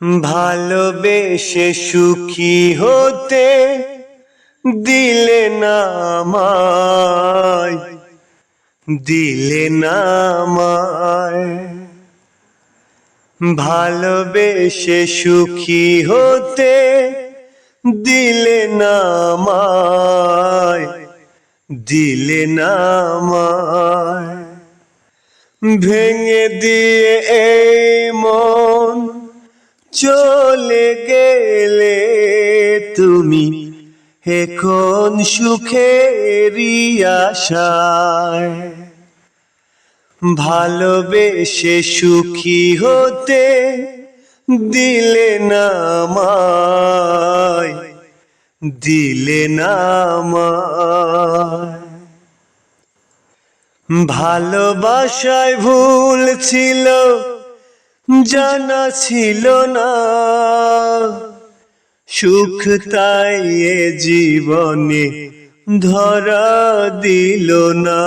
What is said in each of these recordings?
ভালোবেসে সুখী হতে দিলে না দিলে না ভালোবেসে সুখী হতে দিলে না দিলে না ভেঙে দিয়ে এই মন চলে গেলে তুমি এখন সুখেরই আশায়। ভালোবেসে সুখী হতে দিলে না দিলে না ভালোবাসায় ভুল ছিল জানা ছিল না। সুখ তাই এ জীবনে ধরা দিল না।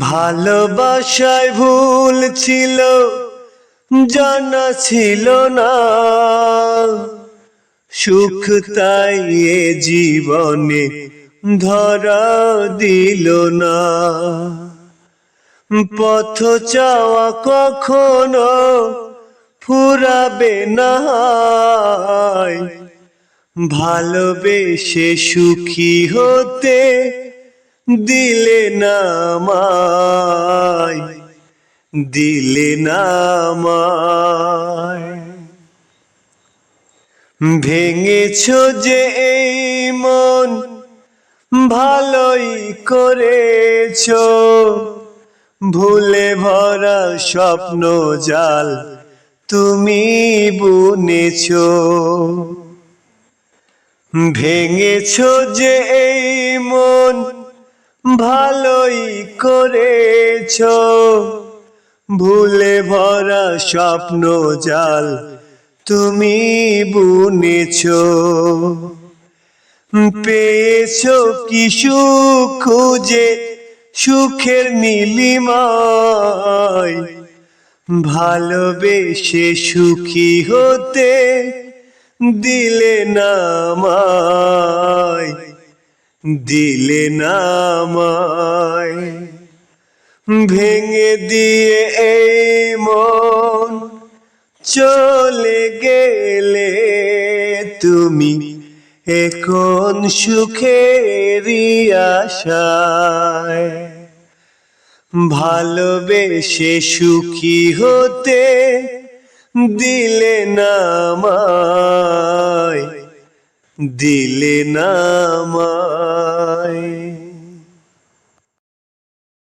ভালোবাসায় ভুল ছিল, জানা ছিল না। সুখ তাই এ জীবনে ধরা দিল না। পথ চাওয়া কখনো ফুরাবে না ভালোবেসে সুখী হতে দিলে না দিলে না ভেঙেছ যে এই মন ভালোই করেছ ভুলে ভরা স্বপ্ন জাল তুমি বুনেছ। ভেঙেছ যে এই মন ভালোই করেছ। ভুলে ভরা স্বপ্ন জাল তুমি বুনেছ। পেয়েছ কি সুখ খুঁজে সুখের নীলিমায়, ভালোবেসে সুখী হতে দিলে না আমায়, দিলে না আমায়। ভেঙে দিয়ে এই মন চলে গেলে তুমি এখন সুখের আশায়? ভালোবেসে সুখী হতে দিলে না আমায় দিলে না আমায়।